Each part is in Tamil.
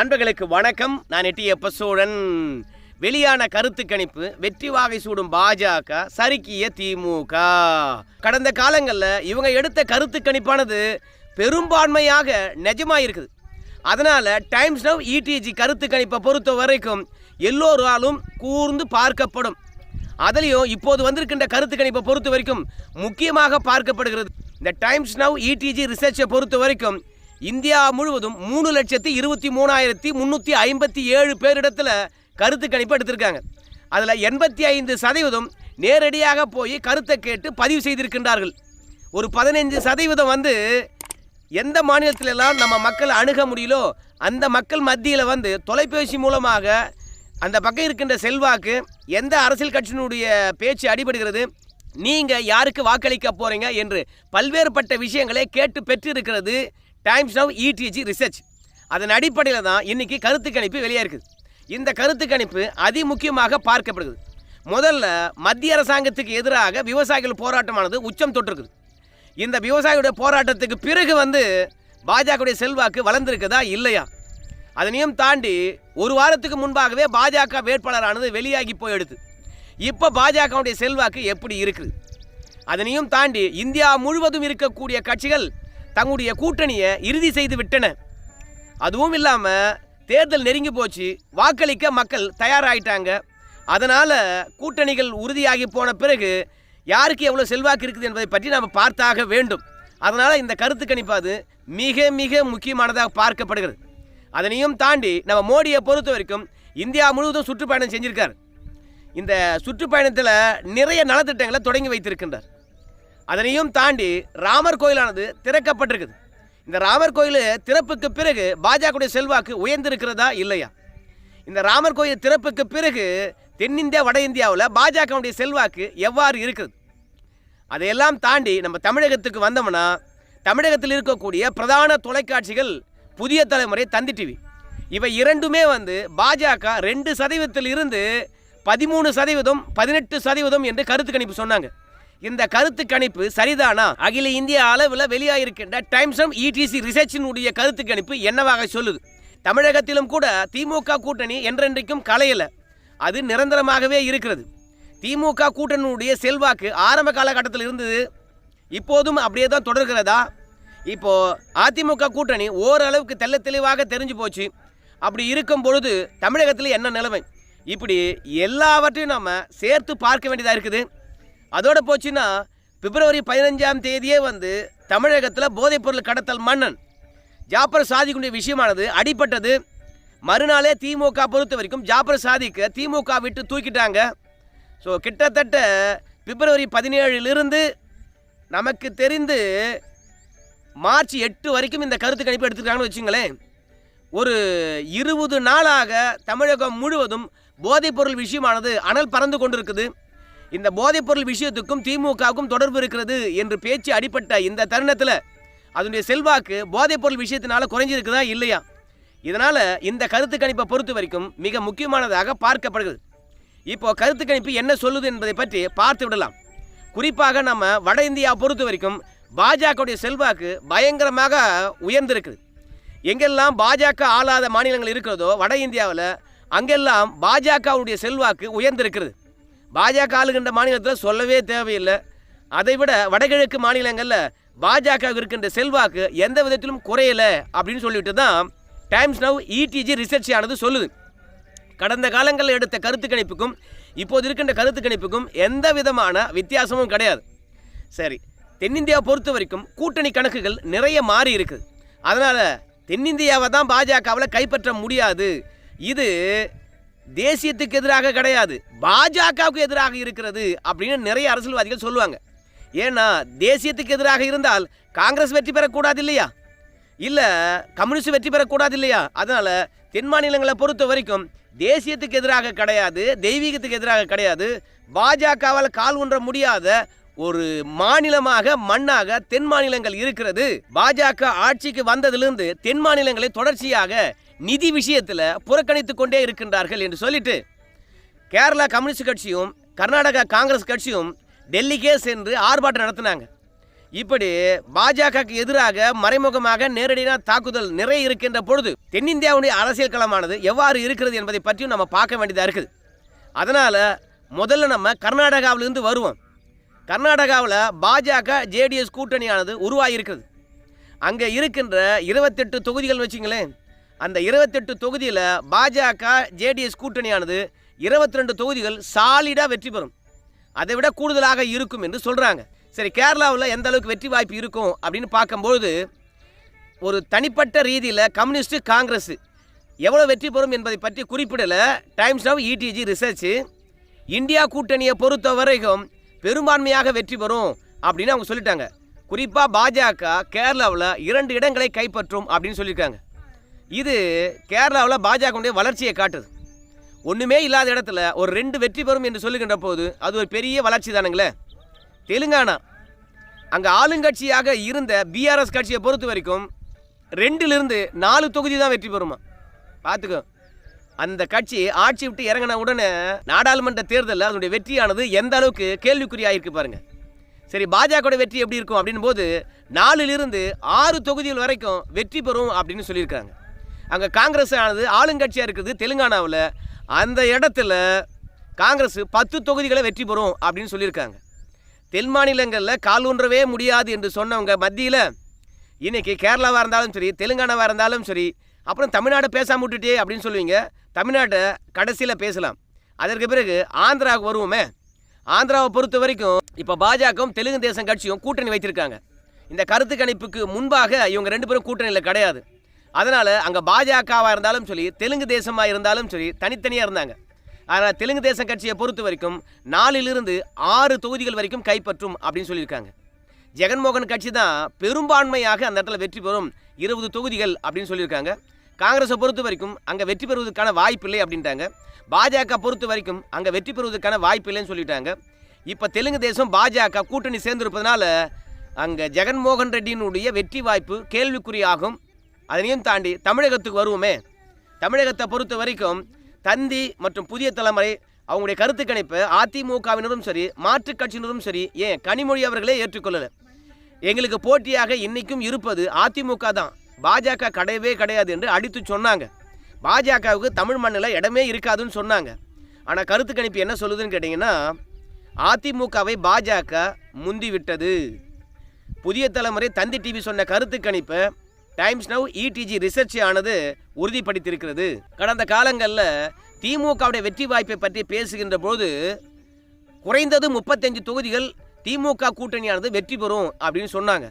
நண்பர்களுக்கு வணக்கம். நான் எட்டி எப்ப சோழன். வெளியான கருத்து கணிப்பு வெற்றி வாகை சூடும் பாஜக சறுக்கிய திமுக. கடந்த காலங்களில் இவங்க எடுத்த கருத்து கணிப்பானது பெரும்பான்மையாக நிஜமாக அதனால் டைம்ஸ் நவ் இடிஜி கருத்து கணிப்பை பொறுத்த வரைக்கும் எல்லோராலும் கூர்ந்து பார்க்கப்படும். அதுலேயும் இப்போது வந்திருக்கின்ற கருத்து கணிப்பை பொறுத்த வரைக்கும் முக்கியமாக பார்க்கப்படுகிறது. இந்த டைம்ஸ் நவ் இடிஜி ரிசர்ச்சை பொறுத்த வரைக்கும் இந்தியா முழுவதும் மூணு லட்சத்தி இருபத்தி மூணாயிரத்தி முந்நூற்றி ஐம்பத்தி ஏழு பேரிடத்தில் கருத்து கணிப்பு எடுத்திருக்காங்க. அதில் எண்பத்தி ஐந்து சதவீதம் நேரடியாக போய் கருத்தை கேட்டு பதிவு செய்திருக்கின்றார்கள். ஒரு பதினைஞ்சு சதவீதம் வந்து எந்த மாநிலத்திலெல்லாம் நம்ம மக்கள் அணுக முடியலோ அந்த மக்கள் மத்தியில் வந்து தொலைபேசி மூலமாக அந்த பக்கம் இருக்கின்ற செல்வாக்கு எந்த அரசியல் கட்சியினுடைய பேச்சு அடிபடுகிறது நீங்கள் யாருக்கு வாக்களிக்க போகிறீங்க என்று பல்வேறுபட்ட விஷயங்களை கேட்டு பெற்றிருக்கிறது. டைம்ஸ் நவ் இடிஜி ரிசர்ச் அதன் அடிப்படையில் தான் இன்னைக்கு கருத்து கணிப்பு வெளியே இருக்குது. இந்த கருத்து கணிப்பு அதிமுக்கியமாக பார்க்கப்படுகிறது முதல்ல மத்திய அரசாங்கத்துக்கு எதிராக விவசாயிகள் போராட்டமானது உச்சம் தொட்டிருக்குது. இந்த விவசாயிகளுடைய போராட்டத்துக்கு பிறகு வந்து பாஜகவுடைய செல்வாக்கு வளர்ந்துருக்குதா இல்லையா? அதனையும் தாண்டி ஒரு வாரத்துக்கு முன்பாகவே பாஜக வேட்பாளரானது வெளியாகி போயிடுது இப்போ பாஜகவுடைய செல்வாக்கு எப்படி இருக்குது? அதனையும் தாண்டி இந்தியா முழுவதும் இருக்கக்கூடிய கட்சிகள் தங்களுடைய கூட்டணியை இறுதி செய்து விட்டன. அதுவும் இல்லாமல் தேர்தல் நெருங்கி போச்சு. வாக்களிக்க மக்கள் தயாராகிட்டாங்க அதனால் கூட்டணிகள் உறுதியாகி போன பிறகு யாருக்கு எவ்வளோ செல்வாக்கு இருக்குது என்பதை பற்றி நாம் பார்த்தாக வேண்டும். அதனால் இந்த கருத்து கணிப்பாது மிக மிக முக்கியமானதாக பார்க்கப்படுகிறது. அதனையும் தாண்டி நம்ம மோடியை பொறுத்த வரைக்கும் இந்தியா முழுவதும் சுற்றுப்பயணம் செஞ்சுருக்கார். இந்த சுற்றுப்பயணத்தில் நிறைய நலத்திட்டங்களை தொடங்கி வைத்திருக்கின்றார். அதனையும் தாண்டி ராமர் கோயிலானது திறக்கப்பட்டிருக்குது. இந்த ராமர் கோயில் திறப்புக்கு பிறகு பாஜகவுடைய செல்வாக்கு உயர்ந்திருக்கிறதா இல்லையா? இந்த ராமர் கோயில் திறப்புக்கு பிறகு தென்னிந்தியா வட இந்தியாவில் பாஜகவுடைய செல்வாக்கு எவ்வாறு இருக்குது? அதையெல்லாம் தாண்டி நம்ம தமிழகத்துக்கு வந்தோம்னா தமிழகத்தில் இருக்கக்கூடிய பிரதான தொலைக்காட்சிகள் புதிய தலைமுறை தந்தி டிவி. இவை இரண்டுமே வந்து பாஜக ரெண்டு சதவீதத்தில் இருந்து பதிமூணு சதவீதம் பதினெட்டு சதவீதம் என்று கருத்து கணிப்பு சொன்னாங்க. இந்த கருத்து கணிப்பு சரிதானா? அகில இந்திய அளவில் வெளியாகிருக்கின்ற டைம்ஸ் ஆஃப் இடிசி ரிசர்ச்சினுடைய கருத்து கணிப்பு என்னவாக சொல்லுது? தமிழகத்திலும் கூட திமுக கூட்டணி என்றென்றைக்கும் கலையல. அது நிரந்தரமாகவே இருக்கிறது. திமுக கூட்டணியுடைய செல்வாக்கு ஆரம்ப காலகட்டத்தில் இருந்தது. இப்போதும் அப்படியே தான் தொடர்கிறதா? இப்போ அதிமுக கூட்டணி ஓரளவுக்கு தெல்ல தெளிவாக தெரிஞ்சு போச்சு. அப்படி இருக்கும் பொழுது தமிழகத்தில் என்ன நிலைமை? இப்படி எல்லாவற்றையும் நம்ம சேர்த்து பார்க்க வேண்டியதாக இருக்குது. அதோட போச்சுன்னா பிப்ரவரி பதினஞ்சாம் தேதியே வந்து தமிழகத்தில் போதைப்பொருள் கடத்தல் மன்னன். ஜாப்பர் சாதிக்குடைய விஷயமானது அடிப்பட்டது மறுநாளே திமுக பொறுத்த வரைக்கும் ஜாப்பர் சாதிக்க திமுக விட்டு தூக்கிட்டாங்க. ஸோ கிட்டத்தட்ட பிப்ரவரி பதினேழிலிருந்து நமக்கு தெரிந்து மார்ச் எட்டு வரைக்கும் இந்த கருத்து கணிப்பு எடுத்துருக்காங்கன்னு வச்சுங்களேன். ஒரு இருபது நாளாக தமிழகம் முழுவதும் போதைப்பொருள் விஷயமானது அனல் பறந்து கொண்டிருக்குது. இந்த போதைப்பொருள் விஷயத்துக்கும் திமுகவுக்கும் தொடர்பு இருக்கிறது என்று பேச்சு அடிப்பட்ட இந்த தருணத்தில் அதனுடைய செல்வாக்கு போதைப்பொருள் விஷயத்தினால குறைஞ்சிருக்குதா இல்லையா? இதனால் இந்த கருத்து கணிப்பை பொறுத்த வரைக்கும் மிக முக்கியமானதாக பார்க்கப்படுகிறது. இப்போ கருத்து கணிப்பு என்ன சொல்லுது என்பதை பற்றி பார்த்து விடலாம். குறிப்பாக நம்ம வட இந்தியா பொறுத்த வரைக்கும் பாஜகவுடைய செல்வாக்கு பயங்கரமாக உயர்ந்திருக்குது. எங்கெல்லாம் பாஜக ஆளாத மாநிலங்கள் இருக்கிறதோ வட இந்தியாவில் அங்கெல்லாம் பாஜகவுடைய செல்வாக்கு உயர்ந்திருக்கிறது. பாஜக ஆளுகின்ற மாநிலத்தில் சொல்லவே தேவையில்லை. அதை விட வடகிழக்கு மாநிலங்களில் பாஜக இருக்கின்ற செல்வாக்கு எந்த விதத்திலும் குறையல அப்படின்னு சொல்லிட்டு தான் டைம்ஸ் நவ் இடிஜி ரிசர்ச் ஆனது சொல்லுது. கடந்த காலங்களில் எடுத்த கருத்து கணிப்புக்கும் இப்போது இருக்கின்ற கருத்து கணிப்புக்கும் எந்த விதமான வித்தியாசமும் கிடையாது. சரி தென்னிந்தியாவை பொறுத்த வரைக்கும் கூட்டணி கணக்குகள் நிறைய மாறி இருக்குது. அதனால் தென்னிந்தியாவை தான் பாஜகவில் கைப்பற்ற முடியாது. இது தேசியத்துக்கு எதிராக கிடையாது. பாஜகவுக்கு எதிராக இருக்கிறது அப்படின்னு நிறைய அரசியல்வாதிகள் சொல்லுவாங்க. ஏன்னா தேசியத்துக்கு எதிராக இருந்தால் காங்கிரஸ் வெற்றி பெறக்கூடாது இல்லையா? இல்லை கம்யூனிஸ்ட் வெற்றி பெறக்கூடாது இல்லையா? அதனால் தென் மாநிலங்களை பொறுத்த வரைக்கும் தேசியத்துக்கு எதிராக கிடையாது தெய்வீகத்துக்கு எதிராக கிடையாது. பாஜகவால் கால் ஊன்ற முடியாத ஒரு மாநிலமாக மண்ணாக தென் மாநிலங்கள் இருக்கிறது. பாஜக ஆட்சிக்கு வந்ததிலிருந்து தென் மாநிலங்களை தொடர்ச்சியாக நிதி விஷயத்தில் புறக்கணித்து கொண்டே இருக்கின்றார்கள் என்று சொல்லிட்டு கேரளா கம்யூனிஸ்ட் கட்சியும் கர்நாடகா காங்கிரஸ் கட்சியும் டெல்லிக்கே சென்று ஆர்ப்பாட்டம் நடத்தினாங்க. இப்படி பாஜகவுக்கு எதிராக மறைமுகமாக நேரடியான தாக்குதல் நிறைய இருக்கின்ற பொழுது தென்னிந்தியாவுடைய அரசியல் களமானது எவ்வாறு இருக்கிறது என்பதை பற்றியும் நம்ம பார்க்க வேண்டியதாக இருக்குது. அதனால் முதல்ல நம்ம கர்நாடகாவிலிருந்து வருவோம். கர்நாடகாவில் பாஜக ஜேடிஎஸ் கூட்டணியானது உருவாகியிருக்கிறது அங்கே இருக்கின்ற இருபத்தெட்டு தொகுதிகள் வச்சுங்களேன். அந்த இருபத்தெட்டு தொகுதியில் பாஜக ஜேடிஎஸ் கூட்டணியானது இருபத்தி ரெண்டு தொகுதிகள் சாலிடாக வெற்றி பெறும். அதை விட கூடுதலாக இருக்கும் என்று சொல்கிறாங்க சரி கேரளாவில் எந்த அளவுக்கு வெற்றி வாய்ப்பு இருக்கும் அப்படின்னு பார்க்கும்பொழுது ஒரு தனிப்பட்ட ரீதியில் கம்யூனிஸ்ட் காங்கிரஸ் எவ்வளோ வெற்றி பெறும் என்பதை பற்றி குறிப்பிடலை. Times of ETG research India கூட்டணியை பொறுத்த வரைக்கும் பெரும்பான்மையாக வெற்றி பெறும் அப்படின்னு அவங்க சொல்லிட்டாங்க. குறிப்பாக பாஜக கேரளாவில் இரண்டு இடங்களை கைப்பற்றும் அப்படின்னு சொல்லியிருக்காங்க. இது கேரளாவில் பாஜகவுடைய வளர்ச்சியை காட்டுது. ஒன்றுமே இல்லாத இடத்துல ஒரு ரெண்டு வெற்றி பெறும் என்று சொல்லுகின்ற போது அது ஒரு பெரிய வளர்ச்சி தானுங்களே? தெலுங்கானா. அங்கே ஆளுங்கட்சியாக இருந்த பிஆர்எஸ் கட்சியை பொறுத்த வரைக்கும் ரெண்டிலிருந்து நாலு தொகுதி தான் வெற்றி பெறுமா? பார்த்துக்கோ அந்த கட்சி ஆட்சி விட்டு இறங்கின உடனே நாடாளுமன்ற தேர்தலில் அதனுடைய வெற்றியானது எந்த அளவுக்கு கேள்விக்குறியாயிருக்கு பாருங்கள் சரி பாஜகவோட வெற்றி எப்படி இருக்கும் அப்படின் போது நாலுலிருந்து ஆறு தொகுதிகள் வரைக்கும் வெற்றி பெறும் அப்படின்னு சொல்லியிருக்காங்க. அங்கே காங்கிரஸ் ஆனது ஆளுங்கட்சியாக இருக்குது தெலுங்கானாவில். அந்த இடத்துல காங்கிரஸ் பத்து தொகுதிகளை வெற்றி பெறும் அப்படின்னு சொல்லியிருக்காங்க. தென் மாநிலங்களில் காலூன்றவே முடியாது என்று சொன்னவங்க மத்தியில் இன்றைக்கி கேரளாவாக இருந்தாலும் சரி தெலுங்கானாவாக இருந்தாலும் சரி அப்புறம் தமிழ்நாடு பேசாமல் விட்டுட்டே அப்படின்னு சொல்லுவீங்க. தமிழ்நாட்டை கடைசியில் பேசலாம். அதற்கு பிறகு ஆந்திராவுக்கு வருவோமே. ஆந்திராவை பொறுத்த வரைக்கும் இப்போ பாஜகவும் தெலுங்கு தேசம் கட்சியும் கூட்டணி வைத்திருக்காங்க. இந்த கருத்து கணிப்புக்கு முன்பாக இவங்க ரெண்டு பேரும் கூட்டணியில் கிடையாது. அதனால் அங்கே பாஜகவாக இருந்தாலும் சரி தெலுங்கு தேசமாக இருந்தாலும் சரி தனித்தனியாக இருந்தாங்க. அதனால் தெலுங்கு தேசம் கட்சியை பொறுத்த வரைக்கும் நாலிலிருந்து ஆறு தொகுதிகள் வரைக்கும் கைப்பற்றும் அப்படின்னு சொல்லியிருக்காங்க. ஜெகன்மோகன் கட்சி தான் பெரும்பான்மையாக அந்த இடத்துல வெற்றி பெறும் இருபது தொகுதிகள் அப்படின்னு சொல்லியிருக்காங்க. காங்கிரஸை பொறுத்த வரைக்கும் அங்கே வெற்றி பெறுவதற்கான வாய்ப்பில்லை அப்படின்ட்டாங்க. பாஜக பொறுத்த வரைக்கும் அங்கே வெற்றி பெறுவதற்கான வாய்ப்பில்லைன்னு சொல்லிட்டாங்க. இப்போ தெலுங்கு தேசம் பாஜக கூட்டணி சேர்ந்திருப்பதனால அங்கே ஜெகன்மோகன் ரெட்டியினுடைய வெற்றி வாய்ப்பு கேள்விக்குறியாகும். அதனையும் தாண்டி தமிழகத்துக்கு வருவோமே. தமிழகத்தை பொறுத்த வரைக்கும் தந்தி மற்றும் புதிய தலைமுறை அவங்களுடைய கருத்து கணிப்பு அதிமுகவினரும் சரி மாற்றுக் கட்சியினரும் சரி ஏன் கனிமொழி அவர்களே ஏற்றுக்கொள்ளலை. எங்களுக்கு போட்டியாக இன்றைக்கும் இருப்பது அதிமுக தான். பாஜக கிடையவே கிடையாது என்று அடித்து சொன்னாங்க. பாஜகவுக்கு தமிழ் மண்ணில் இடமே இருக்காதுன்னு சொன்னாங்க. ஆனால் கருத்து கணிப்பு என்ன சொல்லுதுன்னு கேட்டிங்கன்னா அதிமுகவை பாஜக முந்தி விட்டது புதிய தலைமுறை தந்தி டிவி சொன்ன கருத்து கணிப்பை டைம்ஸ் நவ் இடிஜி ரிசர்ச் ஆனது உறுதிப்படுத்தியிருக்கிறது. கடந்த காலங்களில் திமுகவுடைய வெற்றி வாய்ப்பை பற்றி பேசுகின்ற போது குறைந்தது முப்பத்தஞ்சு தொகுதிகள் திமுக கூட்டணியானது வெற்றி பெறும் அப்படின்னு சொன்னாங்க.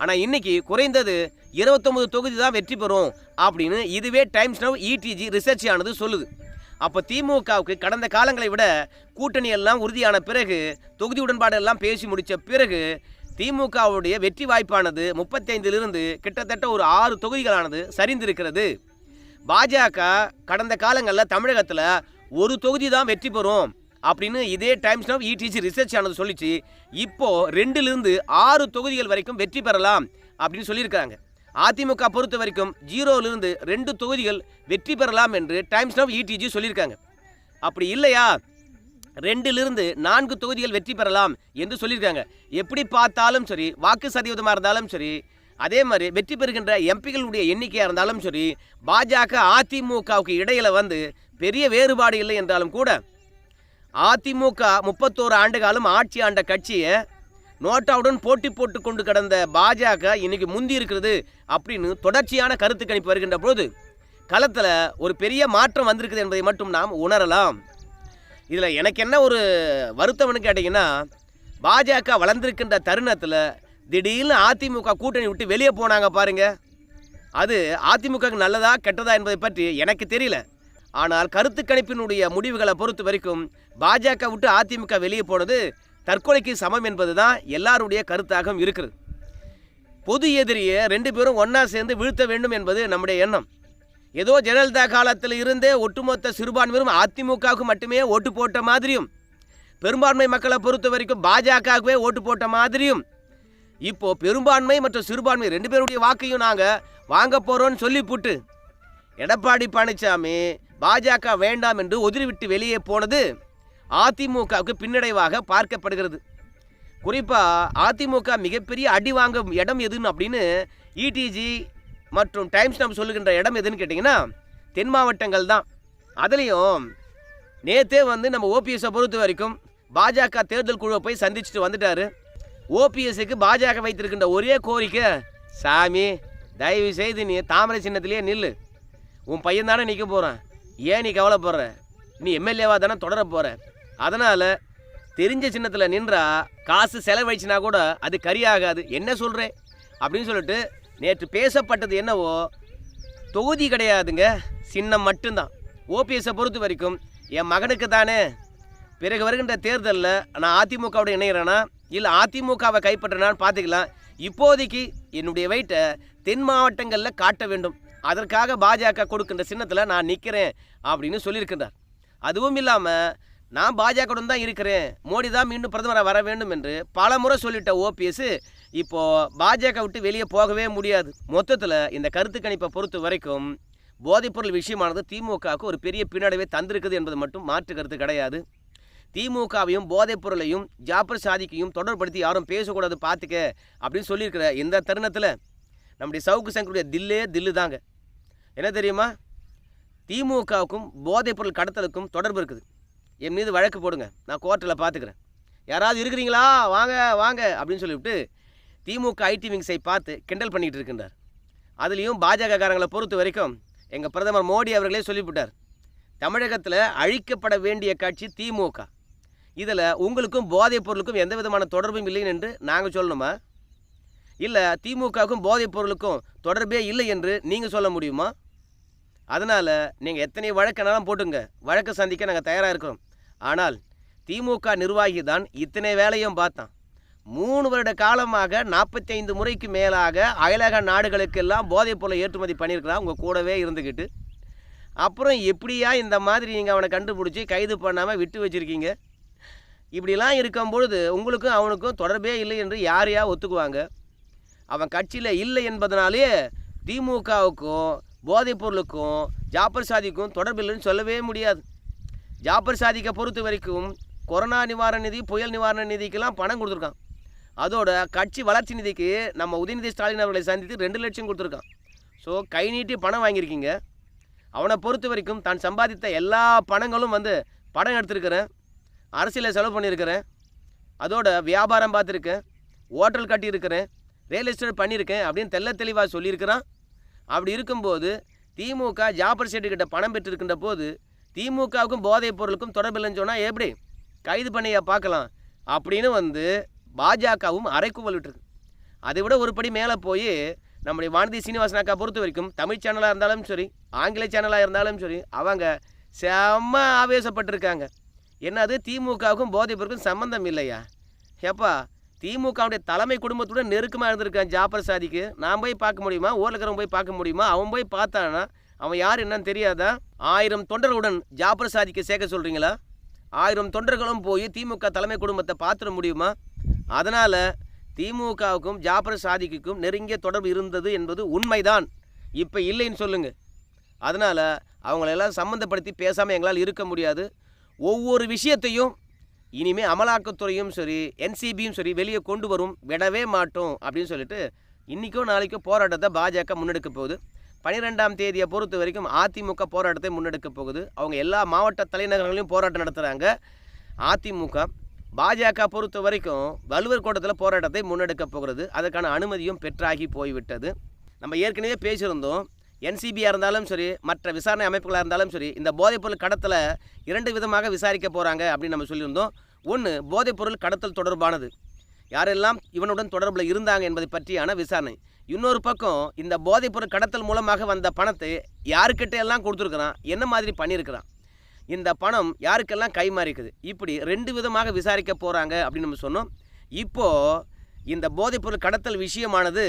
ஆனால் இன்னைக்கு குறைந்தது இருபத்தொம்பது தொகுதி தான் வெற்றி பெறும் அப்படின்னு இதுவே டைம்ஸ் நவ் இடிஜி ரிசர்ச் ஆனது சொல்லுது. அப்போ திமுகவுக்கு கடந்த காலங்களை விட கூட்டணி எல்லாம் உறுதியான பிறகு தொகுதி உடன்பாடு எல்லாம் பேசி முடித்த பிறகு திமுகவுடைய வெற்றி வாய்ப்பானது முப்பத்தைந்திலிருந்து கிட்டத்தட்ட ஒரு ஆறு தொகுதிகளானது சரிந்திருக்கிறது. பாஜக கடந்த காலங்களில் தமிழகத்தில் ஒரு தொகுதி தான் வெற்றி பெறும் அப்படின்னு இதே டைம்ஸ் ஆஃப் இடிசி ரிசர்ச் ஆனது சொல்லிச்சு. இப்போ ரெண்டுலேருந்து ஆறு தொகுதிகள் வரைக்கும் வெற்றி பெறலாம் அப்படின்னு சொல்லியிருக்காங்க அதிமுக பொறுத்த வரைக்கும் ஜீரோவிலிருந்து ரெண்டு தொகுதிகள் வெற்றி பெறலாம் என்று டைம்ஸ் ஆஃப் இடிஜி சொல்லியிருக்காங்க. அப்படி இல்லையா? ரெண்டிலிருந்து நான்கு தொகுதிகள் வெற்றி பெறலாம் என்று சொல்லியிருக்காங்க. எப்படி பார்த்தாலும் சரி வாக்கு சதவீதமாக இருந்தாலும் சரி அதே மாதிரி வெற்றி பெறுகின்ற எம்பிகளுடைய எண்ணிக்கையாக இருந்தாலும் சரி பாஜக அதிமுகவுக்கு இடையில வந்து பெரிய வேறுபாடு இல்லை என்றாலும் கூட அதிமுக முப்பத்தோரு ஆண்டு காலம் ஆட்சி ஆண்ட கட்சியை நோட்டாவுடன் போட்டி போட்டு கொண்டு கடந்த பாஜக இன்னைக்கு முந்தி இருக்கிறது அப்படின்னு தொடர்ச்சியான கருத்து கணிப்பு வருகின்ற போது களத்தில் ஒரு பெரிய மாற்றம் வந்திருக்குது என்பதை மட்டும் நாம் உணரலாம். இதில் எனக்கு என்ன ஒரு வருத்தம்னு கேட்டிங்கன்னா பாஜக வளர்ந்துருக்கின்ற தருணத்தில் திடீர்னு அதிமுக கூட்டணி விட்டு வெளியே போனாங்க பாருங்கள் அது அதிமுகவுக்கு நல்லதா கெட்டதா என்பதை பற்றி எனக்கு தெரியல. ஆனால் கருத்து கணிப்பினுடைய முடிவுகளை பொறுத்த வரைக்கும் பாஜக விட்டு அதிமுக வெளியே போனது தற்கொலைக்கு சமம் என்பது தான் எல்லாருடைய கருத்தாகவும் இருக்கிறது. பொது எதிரியை ரெண்டு பேரும் ஒன்றா சேர்ந்து வீழ்த்த வேண்டும் என்பது நம்முடைய எண்ணம். ஏதோ ஜெயலலிதா காலத்தில் இருந்தே ஒட்டுமொத்த சிறுபான்மையும் அதிமுகவுக்கு மட்டுமே ஓட்டு போட்ட மாதிரியும் பெரும்பான்மை மக்களை பொறுத்த வரைக்கும் பாஜகவுக்கே ஓட்டு போட்ட மாதிரியும். இப்போ பெரும்பான்மை மற்றும் சிறுபான்மை ரெண்டு பேருடைய வாக்கையும் நாங்கள் வாங்க போகிறோம்னு சொல்லிப்புட்டு எடப்பாடி பழனிசாமி பாஜக வேண்டாம் என்று உதிரிவிட்டு வெளியே போனது அதிமுகவுக்கு பின்னடைவாக பார்க்கப்படுகிறது. குறிப்பாக அதிமுக மிகப்பெரிய அடி வாங்கும் இடம் எதுன்னு அப்படின்னு இடிஜி மற்றும் டைம்ஸ் நம்ம சொல்லுகின்ற இடம் எதுன்னு கேட்டிங்கன்னா தென் மாவட்டங்கள் தான். அதுலேயும் நேற்றே வந்து நம்ம ஓபிஎஸை பொறுத்த வரைக்கும் பாஜக தேர்தல் குழுவை போய் சந்திச்சுட்டு வந்துட்டார். ஓபிஎஸ்க்கு பாஜக வைத்திருக்கின்ற ஒரே கோரிக்கை சாமி தயவு செய்து நீ தாமரை சின்னத்திலேயே நில்லு. உன் பையன் தானே நிற்க போகிறான் ஏன் நீ கவலைப்படுற? நீ எம்எல்ஏவாக தானே தொடர போகிற அதனால் தெரிஞ்ச சின்னத்தில் நின்றா காசு செலவழிச்சினா கூட அது கரியாகாது. என்ன சொல்கிறேன் அப்படின்னு சொல்லிட்டு நேற்று பேசப்பட்டது என்னவோ தொகுதி கிடையாதுங்க. சின்னம் மட்டும்தான். ஓபிஎஸை பொறுத்த வரைக்கும் என் மகனுக்கு தானே. பிறகு வருகின்ற தேர்தலில் நான் அதிமுகவோட இணைகிறேன்னா இல்லை அதிமுகவை கைப்பற்றினான்னு பார்த்துக்கலாம். இப்போதைக்கு என்னுடைய வெயிட்டை தென் மாவட்டங்களில் காட்ட வேண்டும். அதற்காக பாஜக கொடுக்கின்ற சின்னத்தில் நான் நிற்கிறேன் அப்படின்னு சொல்லியிருக்கின்றார். அதுவும் இல்லாமல் நான் பாஜகவுடன் தான் இருக்கிறேன். மோடி தான் மீண்டும் பிரதமராக வர வேண்டும் என்று பல முறை சொல்லிட்ட ஓபிஎஸ் இப்போ பாஜக விட்டு வெளியே போகவே முடியாது. மொத்தத்தில் இந்த கருத்து கணிப்பை பொறுத்த வரைக்கும் போதைப்பொருள் விஷயமானது திமுகவுக்கு ஒரு பெரிய பின்னடைவை தந்திருக்குது என்பது மட்டும் மாற்று கருத்து கிடையாது. திமுகவையும் போதைப் பொருளையும் ஜாப்பர் சாதிக்கையும் தொடர்படுத்தி யாரும் பேசக்கூடாது பார்த்துக்க அப்படின்னு சொல்லியிருக்கிற இந்த தருணத்தில் நம்முடைய சவுக்கு சங்கருடைய தில்லே தில்லு தாங்க. என்ன தெரியுமா? திமுகவுக்கும் போதைப் பொருள் கடத்தலுக்கும் தொடர்பு இருக்குது. என் மீது வழக்கு போடுங்க. நான் கோர்ட்டில் பார்த்துக்கிறேன் யாராவது இருக்கிறீங்களா? வாங்க வாங்க அப்படின்னு சொல்லிவிட்டு திமுக ஐடி விங்ஸை பார்த்து கிண்டல் பண்ணிகிட்டு இருக்கின்றார். அதுலேயும் பாஜகக்காரங்களை பொறுத்த வரைக்கும் எங்கள் பிரதமர் மோடி அவர்களே சொல்லிவிட்டார். தமிழகத்தில் அழிக்கப்பட வேண்டிய கட்சி திமுக. இதில் உங்களுக்கும் போதைப் பொருளுக்கும் எந்த விதமான தொடர்பும் இல்லை என்று நாங்கள் சொல்லணுமா? இல்லை திமுகவுக்கும் போதைப் பொருளுக்கும் தொடர்பே இல்லை என்று நீங்கள் சொல்ல முடியுமா? அதனால் நீங்கள் எத்தனை வழக்கனாலும் போட்டுங்க. வழக்கு சந்திக்க நாங்கள் தயாராக இருக்கிறோம். ஆனால் திமுக நிர்வாகி தான் இத்தனை வேலையும் பார்த்தான். மூணு வருட காலமாக நாற்பத்தி ஐந்து முறைக்கு மேலாக அயலக நாடுகளுக்கெல்லாம் போதைப் பொருளை ஏற்றுமதி பண்ணியிருக்கிறான் உங்கள் கூடவே இருந்துக்கிட்டு அப்புறம் எப்படியா இந்த மாதிரி நீங்கள் அவனை கண்டுபிடிச்சி கைது பண்ணாமல் விட்டு வச்சுருக்கீங்க? இப்படிலாம் இருக்கும் பொழுது உங்களுக்கும் அவனுக்கும் தொடர்பே இல்லை என்று யார் யார் ஒத்துக்குவாங்க? அவன் கட்சியில் இல்லை என்பதனாலே திமுகவுக்கும் போதைப் பொருளுக்கும் ஜாப்பர் சாதிக்கும் தொடர்பு இல்லைன்னு சொல்லவே முடியாது. ஜாப்பர் சாதிக்கை பொறுத்த வரைக்கும் கொரோனா நிவாரண நிதி புயல் நிவாரண நிதிக்கெல்லாம் பணம் கொடுத்துருக்கான். அதோட கட்சி வளர்ச்சி நிதிக்கு நம்ம உதயநிதி ஸ்டாலின் அவர்களை சந்தித்து ரெண்டு லட்சம் கொடுத்துருக்கான். ஸோ கை நீட்டி பணம் வாங்கியிருக்கீங்க. அவனை பொறுத்த வரைக்கும் தான் சம்பாதித்த எல்லா பணங்களும் வந்து படம் எடுத்திருக்கிறேன். அரசியலில் செலவு பண்ணியிருக்கிறேன். அதோட வியாபாரம் பார்த்துருக்கேன். ஹோட்டல் கட்டியிருக்கிறேன். ரியல் எஸ்டேட் பண்ணியிருக்கேன் அப்படின்னு தெள்ள தெளிவாக சொல்லியிருக்கிறான். அப்படி இருக்கும்போது திமுக ஜாபர் செட்டுக்கிட்ட கிட்ட பணம் பெற்றிருக்கின்ற போது திமுகவுக்கும் போதைப் பொருளுக்கும் தொடர்பில்லைன்னு சொன்னால் எப்படி? கைது பண்ணியா பார்க்கலாம். அப்படின்னு வந்து பாஜகவும் அரைக்குவல் விட்டுருக்கு அதை விட ஒரு படி மேலே போய் நம்முடைய வானதி சீனிவாசன் அக்கா பொறுத்த வரைக்கும் தமிழ் சேனலாக இருந்தாலும் சரி ஆங்கில சேனலாக இருந்தாலும் சரி அவங்க செம்ம ஆவேசப்பட்டிருக்காங்க. என்னது திமுகவுக்கும் போதைப்பொருக்கும் சம்மந்தம் இல்லையா? ஏப்பா திமுகவுடைய தலைமை குடும்பத்துடன் நெருக்கமாக இருந்திருக்கான் ஜாப்பர் சாதிக்கு. நான் போய் பார்க்க முடியுமா? ஊரில் இருக்கிறவங்க போய் பார்க்க முடியுமா? அவன் போய் பார்த்தானா? அவன் யார் என்னன்னு தெரியாதா? ஆயிரம் தொண்டர்களுடன் ஜாப்பர் சாதிக்கு சேர்க்க சொல்கிறீங்களா ஆயிரம் தொண்டர்களும் போய் திமுக தலைமை குடும்பத்தை பார்த்துட முடியுமா? அதனால் திமுகவுக்கும் ஜாபர் சாதிக்குக்கும் நெருங்கிய தொடர்பு இருந்தது என்பது உண்மைதான். இப்போ இல்லைன்னு சொல்லுங்கள் அதனால் அவங்களெல்லாம் சம்மந்தப்படுத்தி பேசாமல் எங்களால் இருக்க முடியாது. ஒவ்வொரு விஷயத்தையும் இனிமேல் அமலாக்கத்துறையும் சரி என்சிபியும் சரி வெளியே கொண்டு வரும் விடவே மாட்டோம் அப்படின்னு சொல்லிட்டு இன்றைக்கோ நாளைக்கோ போராட்டத்தை பாஜக முன்னெடுக்க போகுது. பனிரெண்டாம் தேதியை பொறுத்த வரைக்கும் அதிமுக போராட்டத்தை முன்னெடுக்க போகுது. அவங்க எல்லா மாவட்ட தலைநகரங்களையும் போராட்டம் நடத்துகிறாங்க அதிமுக பாஜக பொறுத்த வரைக்கும் வலுவர் கோட்டத்தில் போராட்டத்தை முன்னெடுக்க போகிறது. அதற்கான அனுமதியும் பெற்றாகி போய்விட்டது. நம்ம ஏற்கனவே பேசியிருந்தோம். என்சிபியாக இருந்தாலும் சரி மற்ற விசாரணை அமைப்புகளாக இருந்தாலும் சரி இந்த போதைப்பொருள் கடத்தலை இரண்டு விதமாக விசாரிக்க போகிறாங்க அப்படின்னு நம்ம சொல்லியிருந்தோம். ஒன்று போதைப்பொருள் கடத்தல் தொடர்பானது. யாரெல்லாம் இவனுடன் தொடர்பில் இருந்தாங்க என்பதை பற்றியான விசாரணை. இன்னொரு பக்கம் இந்த போதைப்பொருள் கடத்தல் மூலமாக வந்த பணத்தை யாருக்கிட்ட எல்லாம் கொடுத்துருக்குறான்? என்ன மாதிரி பண்ணியிருக்கிறான்? இந்த பணம் யாருக்கெல்லாம் கைமாறிக்குது? இப்படி ரெண்டு விதமாக விசாரிக்க போகிறாங்க அப்படின்னு நம்ம சொன்னோம். இப்போது இந்த போதைப்பொருள் கடத்தல் விஷயமானது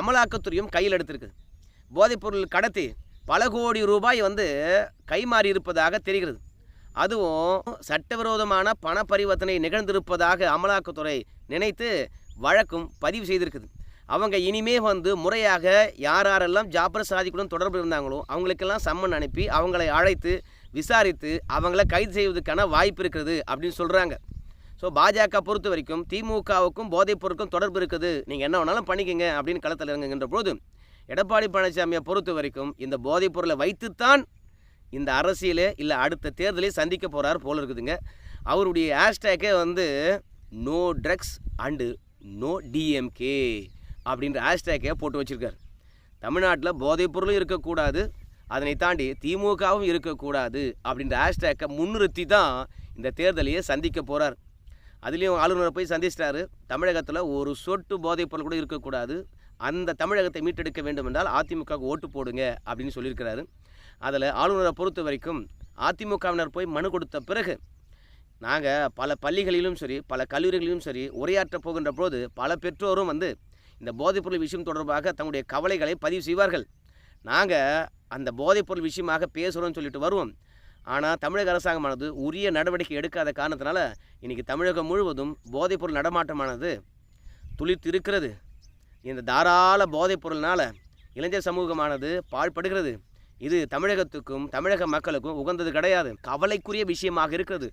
அமலாக்கத்துறையும் கையில் எடுத்திருக்குது. போதைப்பொருள் கடத்தி பல கோடி ரூபாய் வந்து கைமாறி இருப்பதாக தெரிகிறது. அதுவும் சட்டவிரோதமான பண பரிவர்த்தனை நிகழ்ந்திருப்பதாக அமலாக்கத்துறை நினைத்து வழக்கும் பதிவு செய்திருக்குது. அவங்க இனிமே வந்து முறையாக யார் யாரெல்லாம் ஜாபர் சாதிக்குடன் தொடர்பு இருந்தாங்களோ அவங்களுக்கெல்லாம் சம்மன் அனுப்பி அவங்களை அழைத்து விசாரித்து அவங்கள கைது செய்வதற்கான வாய்ப்பு இருக்கிறது அப்படின்னு சொல்கிறாங்க ஸோ பாஜக பொறுத்த வரைக்கும் திமுகவுக்கும் போதைப் பொருட்கும் தொடர்பு இருக்குது. நீங்கள் என்ன வேணாலும் பண்ணிக்கங்க அப்படின்னு களத்தில் இறங்குகின்ற போது எடப்பாடி பழனிசாமியை பொறுத்த வரைக்கும் இந்த போதைப் பொருளை வைத்துத்தான் இந்த அரசியலே இல்லை அடுத்த தேர்தலே சந்திக்க போகிறார் போல இருக்குதுங்க. அவருடைய ஹேஷ்டேக்கே வந்து no drugs and no DMK அப்படின்ற ஹேஷ்டேக்கே போட்டு வச்சுருக்கார். தமிழ்நாட்டில் போதைப் பொருளும் இருக்கக்கூடாது அதனை தாண்டி திமுகவும் இருக்கக்கூடாது அப்படின்ற ஹேஷ்டேக்கை முன்னிறுத்தி தான் இந்த தேர்தலையே சந்திக்க போகிறார் அதுலேயும் ஆளுநரை போய் சந்திச்சிட்டாரு. தமிழகத்தில் ஒரு சொட்டு போதைப் பொருள் கூட இருக்கக்கூடாது. அந்த தமிழகத்தை மீட்டெடுக்க வேண்டும் என்றால் அதிமுகவுக்கு ஓட்டு போடுங்க அப்படின்னு சொல்லியிருக்கிறாரு. அதில் ஆளுநரை பொறுத்த வரைக்கும் அதிமுகவினர் போய் மனு கொடுத்த பிறகு நாங்கள் பல பள்ளிகளிலும் சரி பல கல்லூரிகளிலும் சரி உரையாற்ற போகின்ற போது பல பெற்றோரும் வந்து இந்த போதைப்பொருள் விஷயம் தொடர்பாக தங்களுடைய கவலைகளை பதிவு செய்வார்கள். நாங்கள் அந்த போதைப்பொருள் விஷயமாக பேசுகிறோம்னு சொல்லிட்டு வருவோம். ஆனால் தமிழக அரசாங்கமானது உரிய நடவடிக்கை எடுக்காத காரணத்தினால இன்றைக்கி தமிழகம் முழுவதும் போதைப்பொருள் நடமாட்டமானது துளிர்த்து இருக்கிறது இந்த தாராள போதைப்பொருள்னால் இளைஞர் சமூகமானது பாழ்படுகிறது. இது தமிழகத்துக்கும் தமிழக மக்களுக்கும் உகந்தது கிடையாது. கவலைக்குரிய விஷயமாக இருக்கிறது.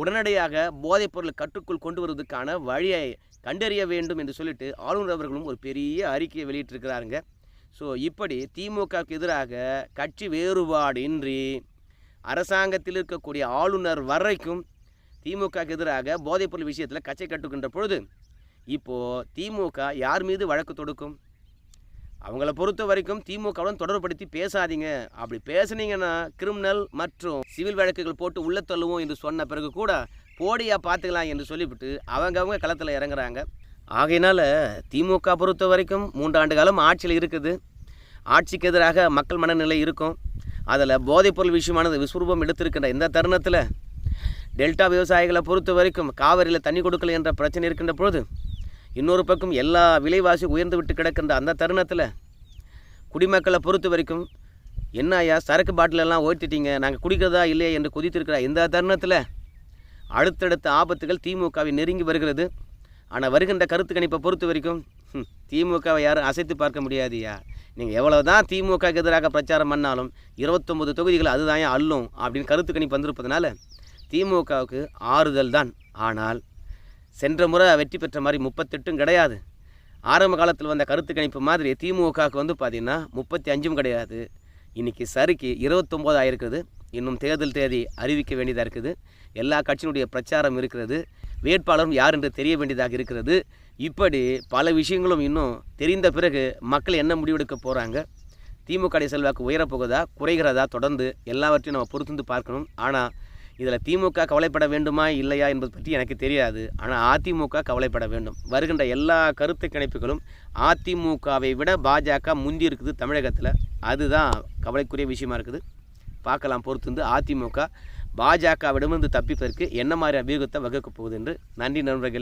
உடனடியாக போதைப்பொருள் கட்டுக்குள் கொண்டு வருவதற்கான வழியை கண்டறிய வேண்டும் என்று சொல்லிட்டு ஆளுநர் அவர்களும் ஒரு பெரிய அறிக்கையை வெளியிட்டிருக்கிறாருங்க. ஸோ இப்படி திமுகவுக்கு எதிராக கட்சி வேறுபாடின்றி அரசாங்கத்தில் இருக்கக்கூடிய ஆளுநர் வரைக்கும் திமுகவுக்கு எதிராக போதைப்பொருள் விஷயத்தில் கச்சை கட்டுக்கின்ற பொழுது இப்போது திமுக யார் மீது வழக்கு தொடுக்கும்? அவங்கள பொறுத்த வரைக்கும் திமுகவுடன் தொடர்புபடுத்தி பேசாதீங்க. அப்படி பேசுனீங்கன்னா கிரிமினல் மற்றும் சிவில் வழக்குகள் போட்டு உள்ள தள்ளுவோம் என்று சொன்ன பிறகு கூட போடியா பார்த்துக்கலாம் என்று சொல்லிவிட்டு அவங்கவுங்க களத்தில் இறங்குறாங்க. ஆகையினால் திமுக பொறுத்த வரைக்கும் மூன்றாண்டு காலம் ஆட்சியில் இருக்குது. ஆட்சிக்கு எதிராக மக்கள் மனநிலை இருக்கும். அதில் போதைப்பொருள் விஷயமானது விஸ்வரூபம் எடுத்திருக்கின்ற இந்த தருணத்தில் டெல்டா விவசாயிகளை பொறுத்த வரைக்கும் காவிரியில் தண்ணி கொடுக்கல என்ற பிரச்சனை இருக்கின்ற பொழுது இன்னொரு பக்கம் எல்லா விலைவாசி உயர்ந்து விட்டு கிடக்கின்ற அந்த தருணத்தில் குடிமக்களை பொறுத்த வரைக்கும் என்ன ஐயா சரக்கு பாட்டிலெல்லாம் ஓட்டிட்டீங்க நாங்கள் குடிக்கிறதா இல்லையா என்று குதித்திருக்கிற இந்த தருணத்தில் அடுத்தடுத்த ஆபத்துகள் திமுகவை நெருங்கி வருகிறது. ஆனால் வருகின்ற கருத்து கணிப்பை பொறுத்த வரைக்கும் திமுகவை யாரும் அசைத்து பார்க்க முடியாதுயா? நீங்கள் எவ்வளோ தான் திமுகவுக்கு எதிராக பிரச்சாரம் பண்ணாலும் இருபத்தொம்பது தொகுதிகள் அதுதான் ஏன் அள்ளும் அப்படின்னு கருத்து கணிப்பு வந்திருப்பதனால திமுகவுக்கு ஆறுதல் தான். ஆனால் சென்ற முறை வெற்றி பெற்ற மாதிரி முப்பத்தெட்டும் கிடையாது. ஆரம்ப காலத்தில் வந்த கருத்து கணிப்பு மாதிரி திமுகவுக்கு வந்து பார்த்திங்கன்னா முப்பத்தி அஞ்சும் கிடையாது. இன்றைக்கி சரிக்கு இருபத்தொம்போது ஆயிருக்குது இன்னும் தேர்தல் தேதி அறிவிக்க வேண்டியதாக இருக்குது. எல்லா கட்சியினுடைய பிரச்சாரம் இருக்கிறது. வேட்பாளரும் யார் என்று தெரிய வேண்டியதாக இருக்கிறது. இப்படி பல விஷயங்களும் இன்னும் தெரிந்த பிறகு மக்கள் என்ன முடிவெடுக்க போகிறாங்க திமுக செல்வாக்கு உயரப்போகுதா? குறைகிறதா? தொடர்ந்து எல்லாவற்றையும் நம்ம பொறுத்திருந்து பார்க்கணும். ஆனால் இதில் திமுக கவலைப்பட வேண்டுமா? இல்லையா? என்பது பற்றி எனக்கு தெரியாது. ஆனால் அதிமுக கவலைப்பட வேண்டும். வருகின்ற எல்லா கருத்து கணிப்புகளும் அதிமுகவை விட பாஜக முந்தி இருக்குது தமிழகத்தில். அதுதான் கவலைக்குரிய விஷயமா இருக்குது. பார்க்கலாம். பொறுத்திருந்து அதிமுக பாஜகவிடமிருந்து தப்பிப்பதற்கு என்ன மாதிரி அபியூகத்தை வகுக்கப் போகுது என்று நன்றி நண்பர்கள்.